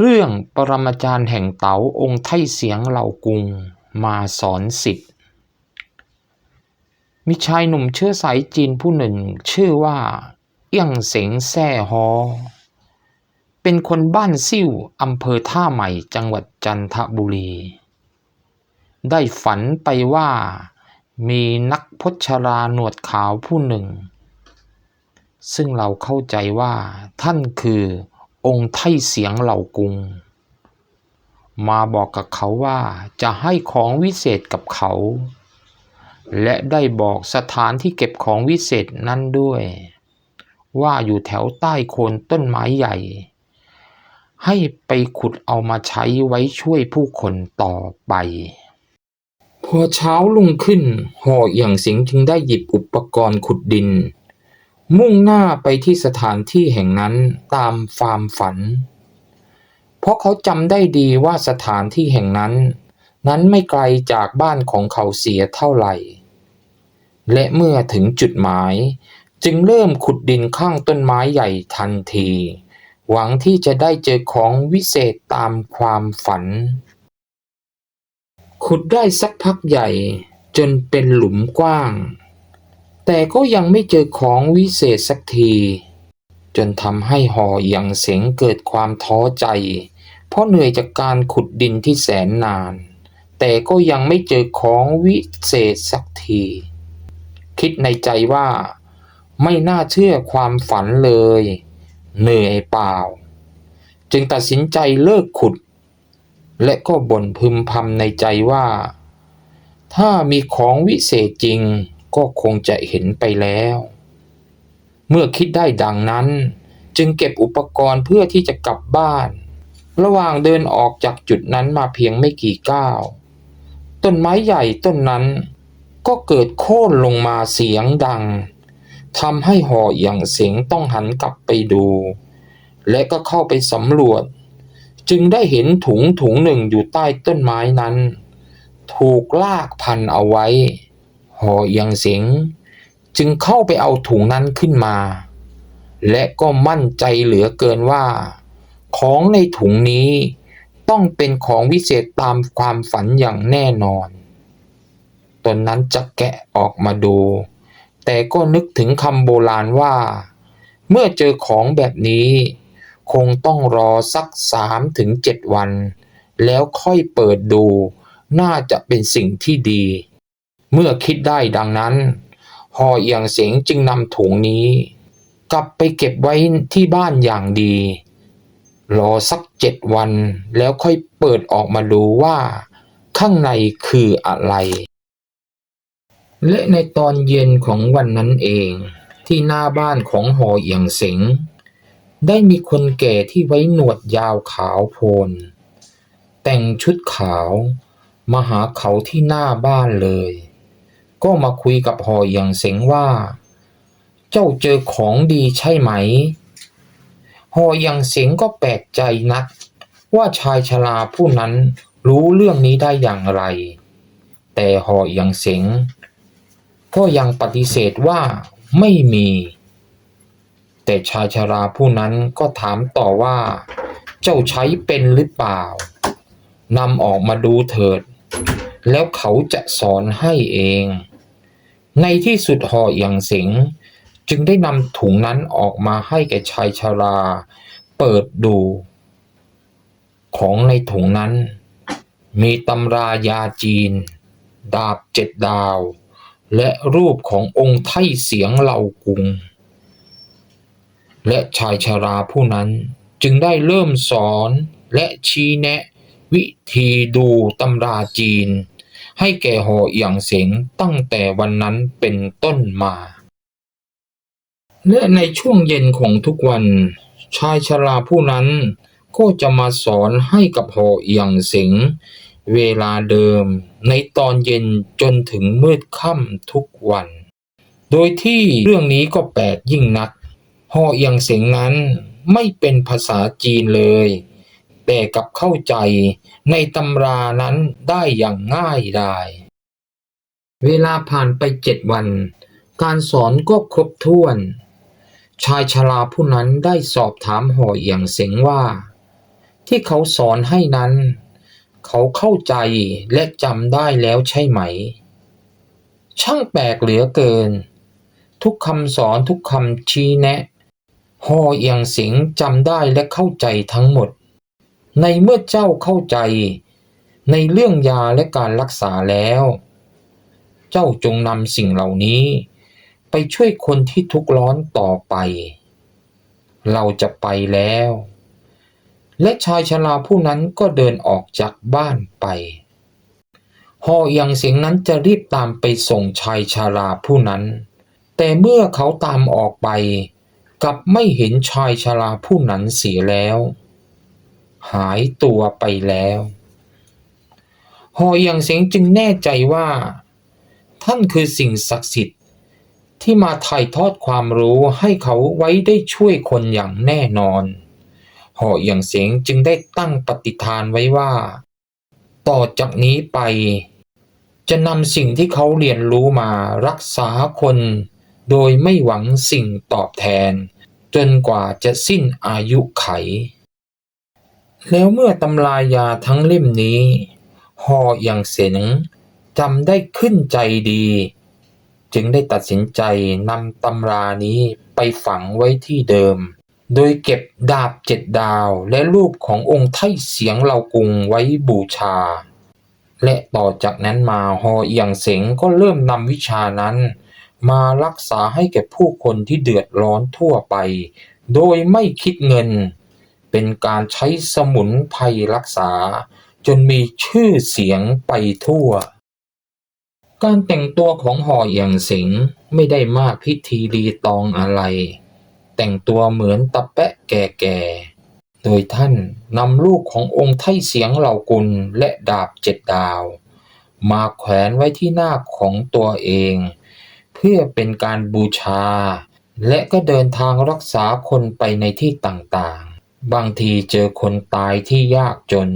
เรื่องปรมาจารย์แห่งเต๋าองค์ไทเสียงเหล่ากรุงมาสอนสิทธิ์ มีชายหนุ่มเชื้อสายจีนผู้หนึ่ง ชื่อว่า เอี้ยงเสงแซ่ฮอ เป็นคนบ้านซิ่วอำเภอท่าใหม่จังหวัดจันทบุรี ได้ฝันไปว่า มีนักพจราหนวดขาวผู้หนึ่ง ซึ่งเราเข้าใจว่าท่านคือ องค์ไทเสียงเหล่ากรุง มาบอกกับเขาว่าจะให้ของวิเศษกับเขา และได้บอกสถานที่เก็บของวิเศษนั้นด้วย ว่าอยู่แถวใต้โคนต้นไม้ใหญ่ ให้ไปขุดเอามาใช้ไว้ช่วยผู้คนต่อไปพอเช้าลุ่งขึ้น ห่ออี่ยงสิงจึงได้หยิบอุปกรณ์ขุดดิน มุ่งหน้าไปที่สถานที่แห่งนั้นตามฟามฝัน เพราะเขาจำได้ดีว่าสถานที่แห่งนั้น นั้นไม่ไกลจากบ้านของเขาเสียเท่าไหร่ และเมื่อถึงจุดหมาย จึงเริ่มขุดดินข้างต้นไม้ใหญ่ทันที หวังที่จะได้เจอของวิเศษตามความฝัน ขุดได้สักพักใหญ่จนเป็นหลุมกว้าง แต่ก็ยังไม่เจอของวิเศษสักที จนทำให้หอเอียงเสงเกิดความท้อใจ เพราะเหนื่อยจากการขุดดินที่แสนนาน แต่ก็ยังไม่เจอของวิเศษสักที คิดในใจว่า ไม่น่าเชื่อความฝันเลย เหนื่อยเปล่า จึงตัดสินใจเลิกขุด และก็บ่นพึมพำในใจว่า ถ้ามีของวิเศษจริง ก็คงจะเห็นไปแล้ว เมื่อคิดได้ดังนั้น จึงเก็บอุปกรณ์เพื่อที่จะกลับบ้าน ระหว่างเดินออกจากจุดนั้นมาเพียงไม่กี่ก้าว ต้นไม้ใหญ่ต้นนั้น ก็เกิดโค่นลงมาเสียงดังทำให้ห่ออย่างเสียงต้องหันกลับไปดู และก็เข้าไปสำรวจ จึงได้เห็นถุงถุงหนึ่งอยู่ใต้ต้นไม้นั้น ถูกลากพันเอาไว้ ห่อเอียงเสงจึงเข้าไปเอาถุงนั้นขึ้นมา และก็มั่นใจเหลือเกินว่า ของในถุงนี้ต้องเป็นของวิเศษตามความฝันอย่างแน่นอน ตนนั้นจะแกะออกมาดู แต่ก็นึกถึงคำโบราณว่า เมื่อเจอของแบบนี้ คงต้องรอสักสามถึงเจ็ดวัน แล้วค่อยเปิดดู น่าจะเป็นสิ่งที่ดี เมื่อคิดได้ดังนั้นหอเอียงเสียงจึงนำถุงนี้ กลับไปเก็บไว้ที่บ้านอย่างดี รอสักเจ็ดวันแล้วค่อยเปิดออกมาดูว่า ข้างในคืออะไร และในตอนเย็นของวันนั้นเองที่หน้าบ้านของหอเอียงเสงได้มีคนแก่ที่ไว้หนวดยาวขาวโพลน แต่งชุดขาว มาหาเขาที่หน้าบ้านเลย ก็มาคุยกับหอเอียงเสงว่า เจ้าเจอของดีใช่ไหม หอเอียงเสงก็แปลกใจนัก ว่าชายชราผู้นั้นรู้เรื่องนี้ได้อย่างไร แต่หอเอียงเสงก็ยังปฏิเสธว่าไม่มี แต่ชายชราผู้นั้นก็ถามต่อว่า เจ้าใช้เป็นหรือเปล่านำออกมาดูเถิด แล้วเขาจะสอนให้เอง ในที่สุดหอเอียงเสงจึงได้นำถุงนั้นออกมาให้แก่ชายชรา เปิดดู ของในถุงนั้น มีตำรายาจีน ดาบเจ็ดดาว และรูปขององค์ไทเสียงเหล่ากุง และชายชราผู้นั้นจึงได้เริ่มสอนและชี้แนะวิธีดูตำราจีน ให้แก่หอเอียงเสงตั้งแต่วันนั้นเป็นต้นมา และในช่วงเย็นของทุกวัน ชายชราผู้นั้นก็จะมาสอนให้กับหอเอียงเสงเวลาเดิมในตอนเย็นจนถึงมืดค่ำทุกวัน โดยที่เรื่องนี้ก็แปลกยิ่งนักหอเอียงเสงนั้นไม่เป็นภาษาจีนเลย แต่กับเข้าใจในตำรานั้นได้อย่างง่ายดาย เวลาผ่านไปเจ็ดวัน การสอนก็ครบถ้วน ชายชราผู้นั้นได้สอบถามหอเอียงเสงว่า ที่เขาสอนให้นั้น เขาเข้าใจและจำได้แล้วใช่ไหม ช่างแปลกเหลือเกิน ทุกคำสอนทุกคำชี้แนะฮอเอียงเสงจำได้และเข้าใจทั้งหมด ในเมื่อเจ้าเข้าใจ ในเรื่องยาและการรักษาแล้ว เจ้าจงนำสิ่งเหล่านี้ ไปช่วยคนที่ทุกข์ร้อนต่อไป เราจะไปแล้ว และชายชราผู้นั้นก็เดินออกจากบ้านไปฮอเอียงเสียงนั้นจะรีบตามไปส่งชายชาราผู้นั้น แต่เมื่อเขาตามออกไป กลับไม่เห็นชายชราผู้นั้นเสียแล้ว หายตัวไปแล้วฮอเอียงเสียงจึงแน่ใจว่า ท่านคือสิ่งศักดิ์สิทธิ์ ที่มาถ่ายทอดความรู้ให้เขาไว้ได้ช่วยคนอย่างแน่นอนหอเอียงเสียงจึงได้ตั้งปฏิฐานไว้ว่า ต่อจากนี้ไป จะนำสิ่งที่เขาเรียนรู้มารักษาคน โดยไม่หวังสิ่งตอบแทน จนกว่าจะสิ้นอายุไข แล้วเมื่อตำรายาทั้งเล่มนี้หอเอียงเสียงจำได้ขึ้นใจดี จึงได้ตัดสินใจนำตำรานี้ไปฝังไว้ที่เดิม โดยเก็บดาบเจ็ดดาวและรูปขององค์ไทเสียงเหล่ากุงไว้บูชา และต่อจากนั้นมาฮอเอียงเสงก็เริ่มนำวิชานั้น มารักษาให้แก่ผู้คนที่เดือดร้อนทั่วไป โดยไม่คิดเงิน เป็นการใช้สมุนไพรรักษา จนมีชื่อเสียงไปทั่ว การแต่งตัวของหอเอียงสิงไม่ได้มากพิธีรีตองอะไร แต่งตัวเหมือนตะแปะแก่ๆ โดยท่านนำลูกขององค์ไทเสียงเหล่ากุลและดาบเจ็ดดาว มาแขวนไว้ที่หน้าของตัวเอง เพื่อเป็นการบูชา และก็เดินทางรักษาคนไปในที่ต่าง บางทีเจอคนตายที่ยากจน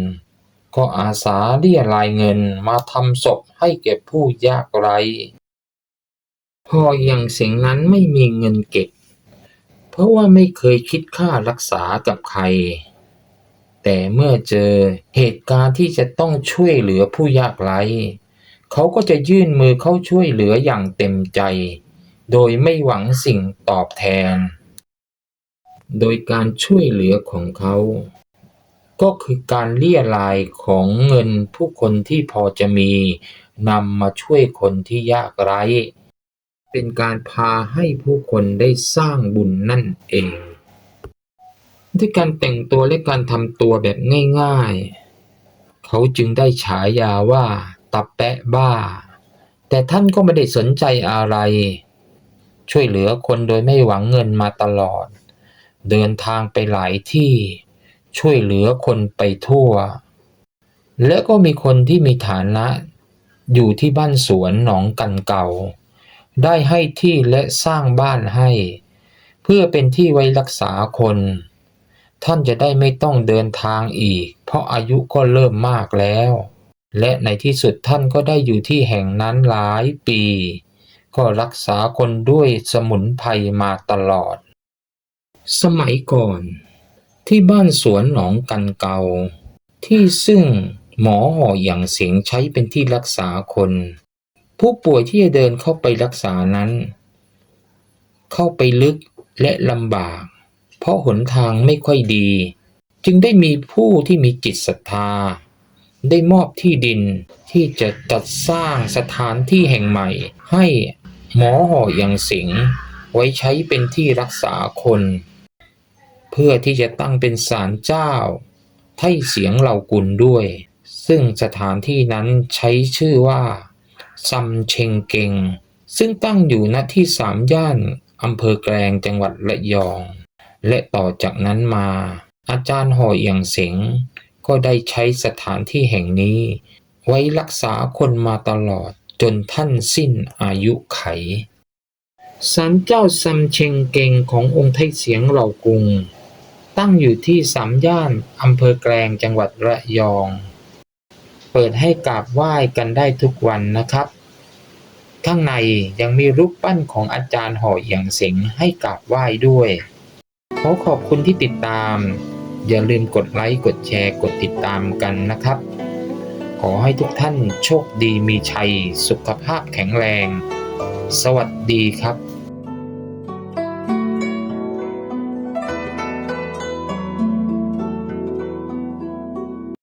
ก็อาสาเรียรายเงินมาทำศพให้แก่ผู้ยากไร้พออย่างเสียงนั้นไม่มีเงินเก็บ เพราะว่าไม่เคยคิดค่ารักษากับใคร แต่เมื่อเจอเหตุการณ์ที่จะต้องช่วยเหลือผู้ยากไร้เขาก็จะยื่นมือเข้าช่วยเหลืออย่างเต็มใจ โดยไม่หวังสิ่งตอบแทน โดยการช่วยเหลือของเขา ก็คือการเลี่ยรายของเงินผู้คนที่พอจะมีนำมาช่วยคนที่ยากไร้ เป็นการพาให้ผู้คนได้สร้างบุญนั่นเอง ด้วยการแต่งตัวและการทำตัวแบบง่ายๆ เขาจึงได้ฉายาว่าตะแปะบ้า แต่ท่านก็ไม่ได้สนใจอะไร ช่วยเหลือคนโดยไม่หวังเงินมาตลอด เดินทางไปหลายที่ช่วยเหลือคนไปทั่ว และก็มีคนที่มีฐานะ อยู่ที่บ้านสวนหนองกันเก่า ได้ให้ที่และสร้างบ้านให้ เพื่อเป็นที่ไว้รักษาคน ท่านจะได้ไม่ต้องเดินทางอีก เพราะอายุก็เริ่มมากแล้ว และในที่สุดท่านก็ได้อยู่ที่แห่งนั้นหลายปี ก็รักษาคนด้วยสมุนไพรมาตลอด สมัยก่อน ที่บ้านสวนหนองกันเกา ที่ซึ่งหมอห่ออย่างเสียงใช้เป็นที่รักษาคน ผู้ป่วยที่จะเดินเข้าไปรักษานั้น เข้าไปลึกและลำบาก เพราะหนทางไม่ค่อยดี จึงได้มีผู้ที่มีจิตศรัทธา ได้มอบที่ดินที่จะจัดสร้างสถานที่แห่งใหม่ ให้หมอห่ออย่างสิงไว้ใช้เป็นที่รักษาคน เพื่อที่จะตั้งเป็นศาลเจ้าไท่เสียงเหล่ากุลด้วย ซึ่งสถานที่นั้นใช้ชื่อว่าซัมเชงเกง ซึ่งตั้งอยู่ณที่สามย่านอำเภอแกลงจังหวัดระยอง และต่อจากนั้นมา อาจารย์ห่อเอียงเสงก็ได้ใช้สถานที่แห่งนี้ ไว้รักษาคนมาตลอดจนท่านสิ้นอายุไขศาลเจ้าซัมเชงเกงขององค์ไทเสียงเหล่ากรุง ตั้งอยู่ที่สามย่านอำเภอแกลงจังหวัดระยอง เปิดให้กราบไหว้กันได้ทุกวันนะครับ ข้างในยังมีรูปปั้นของอาจารย์ห่อเอียงเสงให้กราบไหว้ด้วย ขอขอบคุณที่ติดตาม อย่าลืมกดไลค์กดแชร์กดติดตามกันนะครับ ขอให้ทุกท่านโชคดีมีชัย สุขภาพแข็งแรง สวัสดีครับ